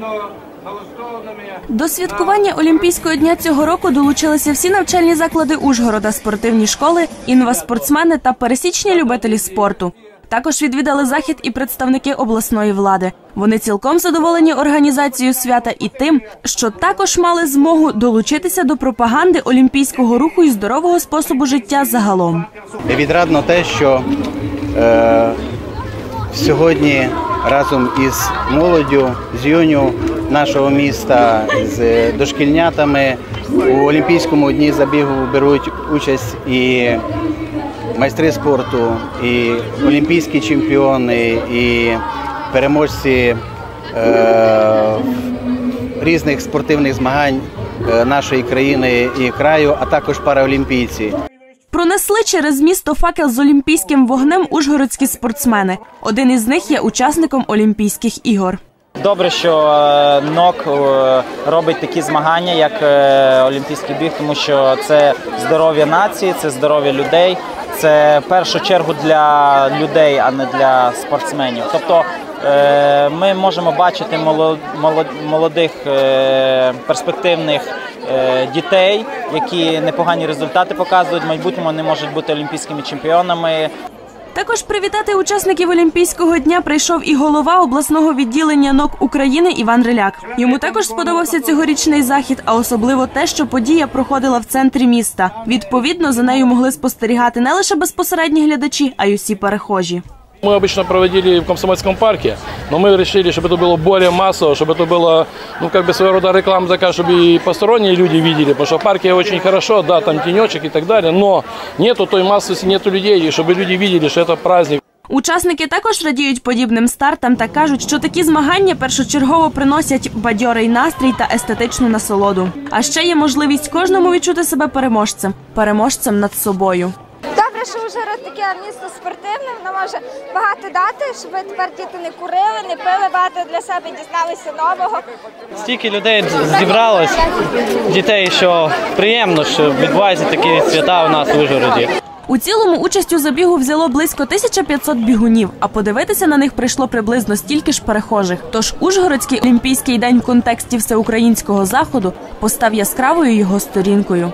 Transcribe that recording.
патріотично налаштованими. До святкування Олімпійського дня цього року долучилися всі навчальні заклади Ужгорода, спортивні школи, інваспортсмени та пересічні любителі спорту. Також відвідали захід і представники обласної влади. Вони цілком задоволені організацією свята і тим, що також мали змогу долучитися до пропаганди олімпійського руху і здорового способу життя загалом. Відрадно те, що е, сьогодні разом із молоддю, з юню нашого міста, з дошкільнятами у Олімпійському дні забігу беруть участь і майстри спорту, і олімпійські чемпіони, і переможці е, різних спортивних змагань е, нашої країни і краю, а також параолімпійці. Пронесли через місто факел з олімпійським вогнем ужгородські спортсмени. Один із них є учасником Олімпійських ігор. Добре, що е, НОК е, робить такі змагання, як е, Олімпійський біг, тому що це здоров'я нації, це здоров'я людей, це в першу чергу для людей, а не для спортсменів. Тобто е, ми можемо бачити моло- молодих е, перспективних е, дітей, які непогані результати показують. В майбутньому вони можуть бути олімпійськими чемпіонами. Також привітати учасників Олімпійського дня прийшов і голова обласного відділення НОК України Іван Реляк. Йому також сподобався цьогорічний захід, а особливо те, що подія проходила в центрі міста. Відповідно, за нею могли спостерігати не лише безпосередні глядачі, а й усі перехожі. Мы обычно проводили в Комсомольском парке, но мы решили, чтобы это было более массово, чтобы это было, ну, как бы своего рода реклама такая, чтобы и посторонние люди видели, потому что в парке очень хорошо, да, там тенечек и так далее, но нету той массовости, нету людей, и чтобы люди видели, что это праздник. Учасники також радіють подібним стартам та кажуть, що такі змагання першочергово приносять бадьорий настрій та естетичну насолоду. А ще є можливість кожному відчути себе переможцем, переможцем над собою. Що Ужгород таке місто спортивне, воно може багато дати, щоб тепер діти не курили, не пили, багато для себе дізналися нового. Стільки людей зібралось, дітей, що приємно, що відбуваються такі свята у нас у Ужгороді. У цілому участь у забігу взяло близько 1500 бігунів, а подивитися на них прийшло приблизно стільки ж перехожих. Тож Ужгородський олімпійський день в контексті всеукраїнського заходу постав яскравою його сторінкою.